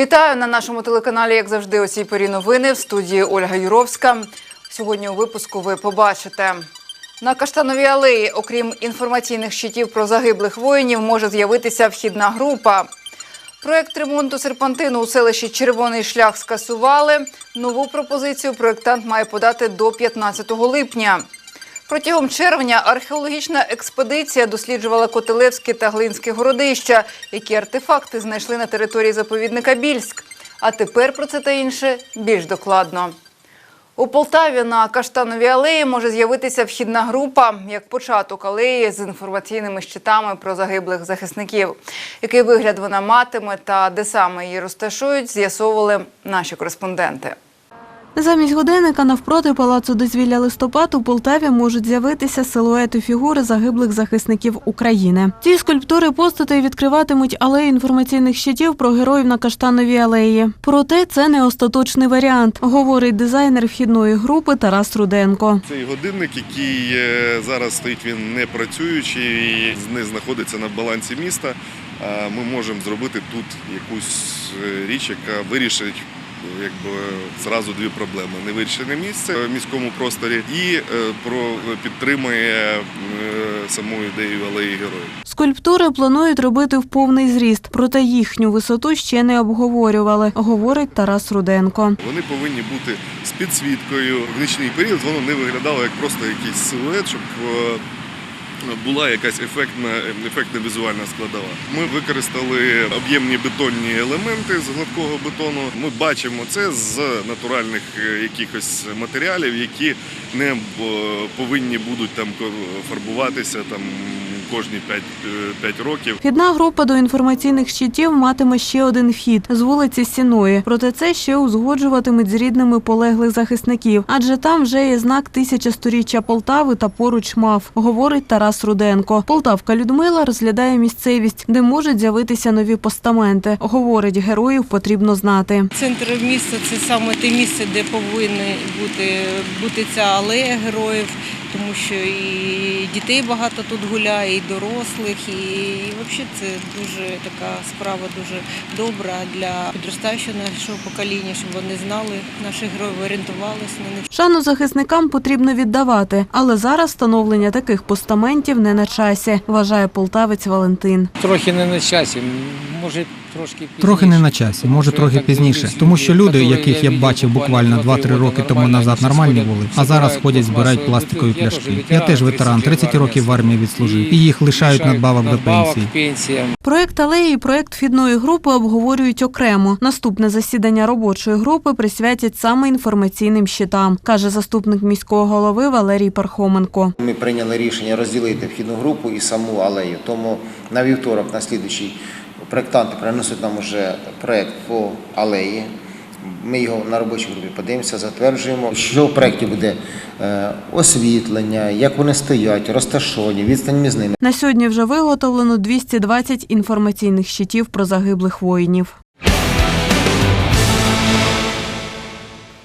Вітаю на нашому телеканалі, як завжди, о цій порі новини в студії Ольга Юровська. Сьогодні у випуску ви побачите. На Каштановій алеї, окрім інформаційних щитів про загиблих воїнів, може з'явитися вхідна група. Проект ремонту серпантину у селищі Червоний шлях скасували. Нову пропозицію проєктант має подати до 15 липня. Протягом червня археологічна експедиція досліджувала Котелевське та Глинське городища, які артефакти знайшли на території заповідника Більськ. А тепер про це та інше більш докладно. У Полтаві на Каштановій алеї може з'явитися вхідна група як початок алеї з інформаційними щитами про загиблих захисників. Який вигляд вона матиме та де саме її розташують, з'ясовували наші кореспонденти. Замість годинника навпроти палацу дозвілля листопад у Полтаві можуть з'явитися силуети фігури загиблих захисників України. Ці скульптури постатей відкриватимуть алею інформаційних щитів про героїв на Каштановій алеї. Проте це не остаточний варіант, говорить дизайнер вхідної групи Тарас Руденко. Цей годинник, який е, зараз стоїть, він не працюючий і не знаходиться на балансі міста. Ми можемо зробити тут якусь е, річ, яка вирішить якби зразу дві проблеми: невирішене місце в міському просторі і е, про підтримує е, саму ідею алеї героїв. Скульптури планують робити в повний зріст, проте їхню висоту ще не обговорювали, говорить Тарас Руденко. Вони повинні бути з підсвіткою. В нічний період воно не виглядало як просто якийсь силует, щоб е, була якась ефектна, ефектна візуальна складова. Ми використали об'ємні бетонні елементи з гладкого бетону. Ми бачимо це з натуральних е, якихось матеріалів, які не е, повинні будуть там фарбуватися там кожні 5, 5 років. Вхідна група до інформаційних щитів матиме ще один вхід з вулиці Сіної. Проте це ще узгоджуватимуть з рідними полеглих захисників, адже там вже є знак тисячасторіччя Полтави та поруч МАФ, говорить Тарас Руденко. Полтавка Людмила розглядає місцевість, де можуть з'явитися нові постаменти. Говорить, героїв потрібно знати. Центр міста це саме те місце, де повинна бути, бути ця алея героїв, тому що і дітей багато тут гуляє, і дорослих, і, і взагалі це дуже така справа дуже добра для підростаючого нашого покоління, щоб вони знали наших героїв, орієнтувалися на них. Шану захисникам потрібно віддавати, але зараз встановлення таких постаментів не на часі, вважає полтавець Валентин. Трохи не на часі, може трошки пізніше. Трохи не на часі, може трохи пізніше, тому що люди, яких я бачив буквально 2-3 роки тому назад, нормальні були, а зараз ходять, збирають пластикові пляшки. Я теж ветеран, 30 років в армії відслужив, і їх лишають надбавок до пенсії. Проект алеї і проект вхідної групи обговорюють окремо. Наступне засідання робочої групи присвятять саме інформаційним щитам, каже заступник міського голови Валерій Пархоменко. Ми прийняли рішення розділити вхідну групу і саму алею. Тому на вівторок, на слідуючий, проєктанти принесуть нам уже проєкт по алеї. Ми його на робочій групі подивимося, затверджуємо. Що в проєкті буде е, освітлення, як вони стоять, розташовані, відстань між ними. На сьогодні вже виготовлено 220 інформаційних щитів про загиблих воїнів.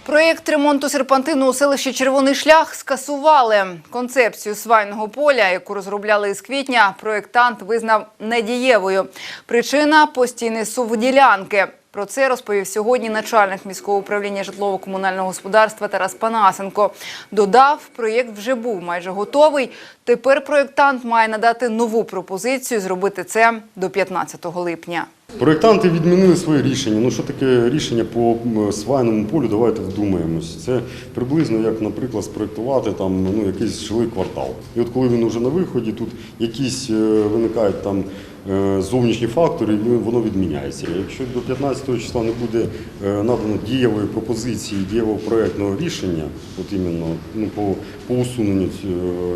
Проєкт ремонту серпантину у селищі Червоний шлях скасували. Концепцію свайного поля, яку розробляли із квітня, проєктант визнав недієвою. Причина постійний сув ділянки. Про це розповів сьогодні начальник міського управління житлово-комунального господарства Тарас Панасенко. Додав, проєкт вже був майже готовий. Тепер проєктант має надати нову пропозицію зробити це до 15 липня. Проєктанти відмінили своє рішення. Ну що таке рішення по свайному полю? Давайте вдумаємось. Це приблизно як, наприклад, спроєктувати там ну якийсь жилий квартал. І от коли він вже на виході, тут якісь е, виникають там е, зовнішні фактори, і воно відміняється. Якщо до 15 числа не буде е, надано дієвої пропозиції, дієвого проєктного рішення, от іменно ну, по, по усуненню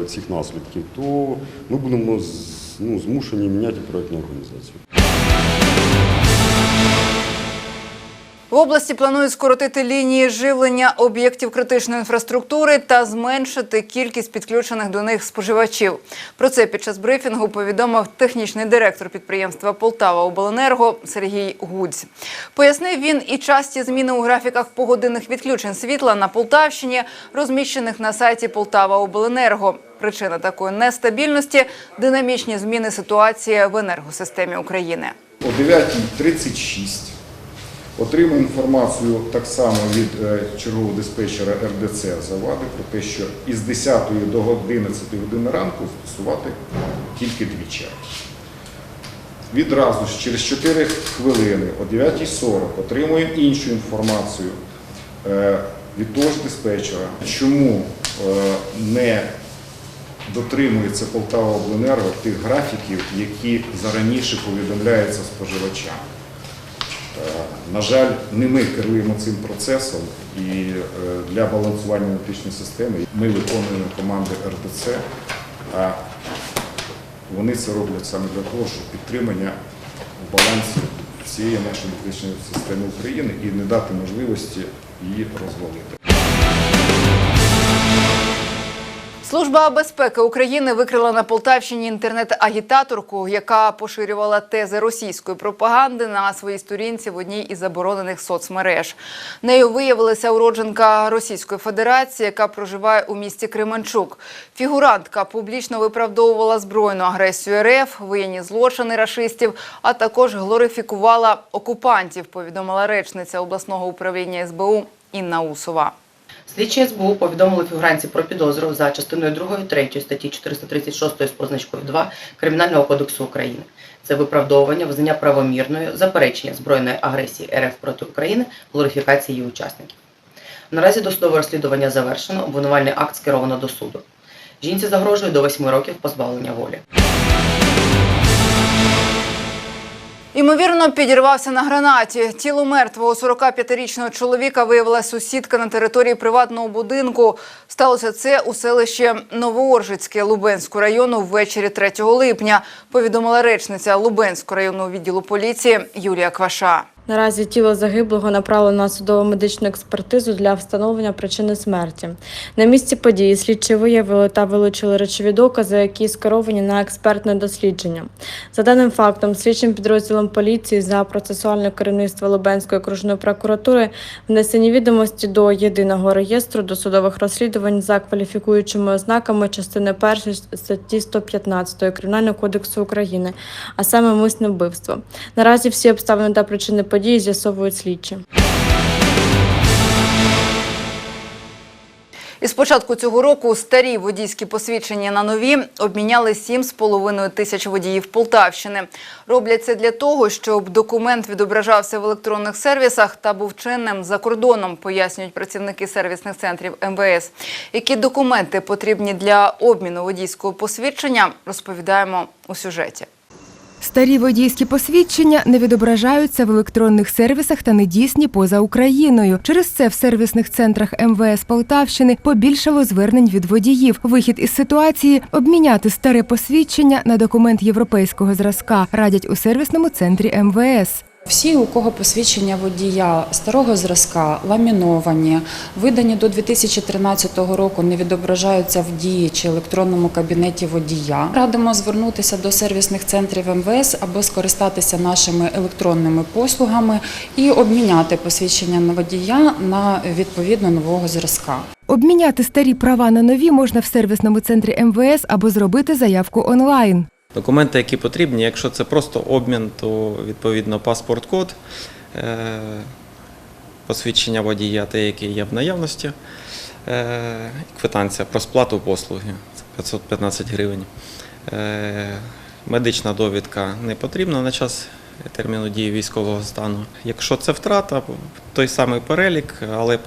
цих наслідків, то ми будемо ну, змушені міняти проєктну організацію. В області планують скоротити лінії живлення об'єктів критичної інфраструктури та зменшити кількість підключених до них споживачів. Про це під час брифінгу повідомив технічний директор підприємства Полтава Обленерго Сергій Гудзь. Пояснив він і часті зміни у графіках погодинних відключень світла на Полтавщині, розміщених на сайті Полтава Обленерго. Причина такої нестабільності динамічні зміни ситуації в енергосистемі України. О 9.36 Отримав інформацію так само від е, чергового диспетчера РДЦ Завади про те, що із 10 до 11 години ранку фіксувати тільки дві черги. Відразу ж через 4 хвилини о 9.40 отримуємо іншу інформацію е, від того ж диспетчера, чому е, не дотримується Полтава Обленерго тих графіків, які зараніше повідомляються споживачам. Е, На жаль, не ми керуємо цим процесом і е, для балансування електричної системи ми виконуємо команди РДЦ, а вони це роблять саме для того, щоб підтримання в балансі всієї нашої електричної системи України і не дати можливості її розвалити. Служба безпеки України викрила на Полтавщині інтернет-агітаторку, яка поширювала тези російської пропаганди на своїй сторінці в одній із заборонених соцмереж. Нею виявилася уродженка Російської Федерації, яка проживає у місті Кременчук. Фігурантка публічно виправдовувала збройну агресію РФ, воєнні злочини рашистів, а також глорифікувала окупантів. Повідомила речниця обласного управління СБУ Інна Усова. Слідчі СБУ повідомили фігуранці про підозру за частиною 2 3 статті 436 з позначкою 2 Кримінального кодексу України. Це виправдовування, визнання правомірною, заперечення збройної агресії РФ проти України, глорифікації її учасників. Наразі досудове розслідування завершено, обвинувальний акт скеровано до суду. Жінці загрожує до 8 років позбавлення волі. Ймовірно, підірвався на гранаті. Тіло мертвого 45-річного чоловіка виявила сусідка на території приватного будинку. Сталося це у селищі Новооржицьке Лубенського району ввечері 3 липня. Повідомила речниця Лубенського районного відділу поліції Юлія Кваша. Наразі тіло загиблого направлено на судово медичну експертизу для встановлення причини смерті. На місці події слідчі виявили та вилучили речові докази, які скеровані на експертне дослідження. За даним фактом, слідчим підрозділом поліції за процесуальне керівництво Лубенської окружної прокуратури внесені відомості до єдиного реєстру досудових розслідувань за кваліфікуючими ознаками частини 1 статті 115 Кримінального кодексу України, а саме мисне вбивство. Наразі всі обставини та причини події з'ясовують слідчі. Із початку цього року старі водійські посвідчення на нові обміняли 7,5 тисяч водіїв Полтавщини. Роблять це для того, щоб документ відображався в електронних сервісах та був чинним за кордоном, пояснюють працівники сервісних центрів МВС. Які документи потрібні для обміну водійського посвідчення, розповідаємо у сюжеті. Старі водійські посвідчення не відображаються в електронних сервісах та не дійсні поза Україною. Через це в сервісних центрах МВС Полтавщини побільшало звернень від водіїв. Вихід із ситуації обміняти старе посвідчення на документ європейського зразка радять у сервісному центрі МВС. Всі, у кого посвідчення водія старого зразка, ламіновані, видані до 2013 року, не відображаються в дії чи електронному кабінеті водія. Радимо звернутися до сервісних центрів МВС або скористатися нашими електронними послугами і обміняти посвідчення на водія на відповідно нового зразка. Обміняти старі права на нові можна в сервісному центрі МВС або зробити заявку онлайн. Документи, які потрібні, якщо це просто обмін, то відповідно паспорт-код, е, посвідчення водія, те, яке є в наявності, е, квитанція про сплату послуги це 515 гривень. Е, Медична довідка не потрібна на час терміну дії військового стану. Якщо це втрата, той самий перелік, але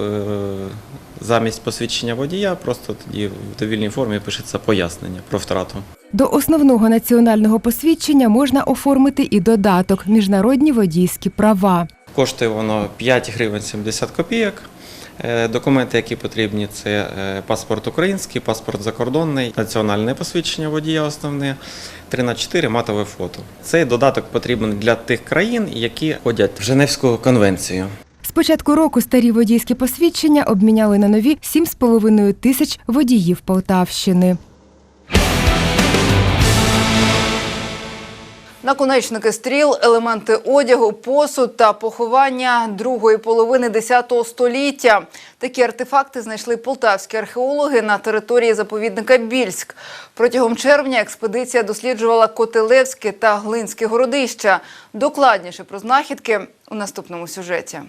замість посвідчення водія просто тоді в довільній формі пишеться пояснення про втрату. До основного національного посвідчення можна оформити і додаток міжнародні водійські права. Коштує воно 5 гривень 70 копійок. Е, Документи, які потрібні, це е, паспорт український, паспорт закордонний, національне посвідчення водія основне, 3 на 4 матове фото. Цей додаток потрібен для тих країн, які входять в Женевську конвенцію. З початку року старі водійські посвідчення обміняли на нові 7,5 тисяч водіїв Полтавщини. Наконечники стріл, елементи одягу, посуд та поховання другої половини X століття. Такі артефакти знайшли полтавські археологи на території заповідника Більськ. Протягом червня експедиція досліджувала Котелевське та Глинське городища. Докладніше про знахідки у наступному сюжеті.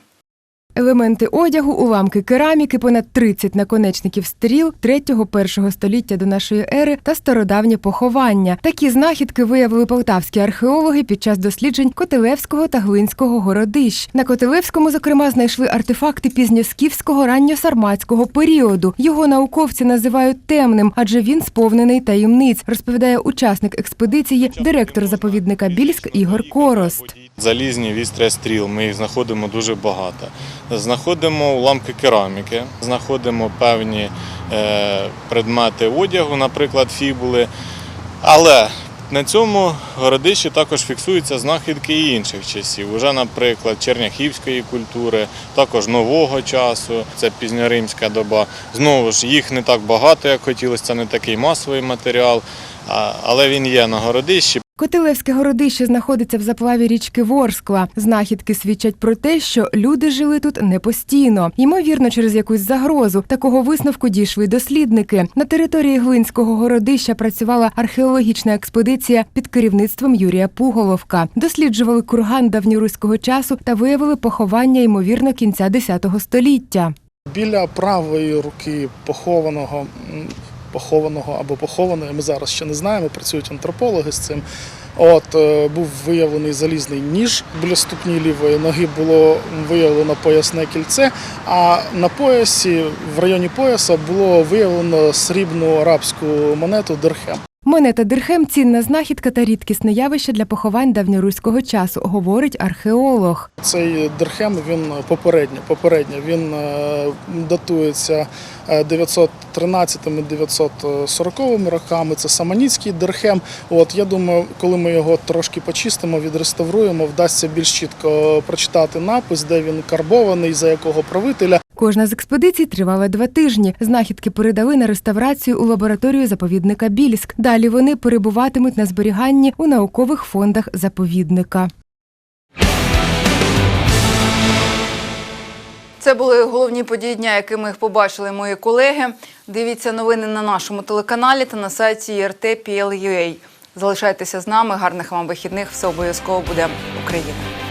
Елементи одягу, уламки кераміки, понад 30 наконечників стріл 3-1 століття до нашої ери та стародавнє поховання. Такі знахідки виявили полтавські археологи під час досліджень Котелевського та Глинського городищ. На Котелевському, зокрема, знайшли артефакти пізньоскіфського ранньосарматського періоду. Його науковці називають темним, адже він сповнений таємниць, розповідає учасник експедиції, директор заповідника Більськ Ігор Корост. Залізні вістря стріл, ми їх знаходимо дуже багато. Знаходимо уламки кераміки, знаходимо певні е, предмети одягу, наприклад, фібули. Але на цьому городищі також фіксуються знахідки і інших часів. Уже, наприклад, черняхівської культури, також нового часу, це пізньоримська доба. Знову ж їх не так багато, як хотілося, це не такий масовий матеріал, але він є на городищі. Котелевське городище знаходиться в заплаві річки Ворскла. Знахідки свідчать про те, що люди жили тут не постійно, ймовірно, через якусь загрозу. Такого висновку дійшли дослідники. На території Глинського городища працювала археологічна експедиція під керівництвом Юрія Пуголовка. Досліджували курган давньоруського часу та виявили поховання ймовірно кінця X століття. Біля правої руки похованого, похованого або похованої, ми зараз ще не знаємо, працюють антропологи з цим. От е, був виявлений залізний ніж біля ступні лівої ноги було виявлено поясне кільце. А на поясі, в районі пояса, було виявлено срібну арабську монету дирхем. Монета Дирхем цінна знахідка та рідкісне явище для поховань давньоруського часу, говорить археолог. Цей дирхем він попередньо. Попередньо він е, датується 913-940 роками. Це саманіцький дирхем. От я думаю, коли ми його трошки почистимо, відреставруємо, вдасться більш чітко прочитати напис, де він карбований, за якого правителя. Кожна з експедицій тривала два тижні. Знахідки передали на реставрацію у лабораторію заповідника Більськ. Далі вони перебуватимуть на зберіганні у наукових фондах заповідника. Це були головні події дня, якими їх побачили мої колеги. Дивіться новини на нашому телеканалі та на сайті RT.PL.UA. Залишайтеся з нами. Гарних вам вихідних. Все обов'язково буде Україна.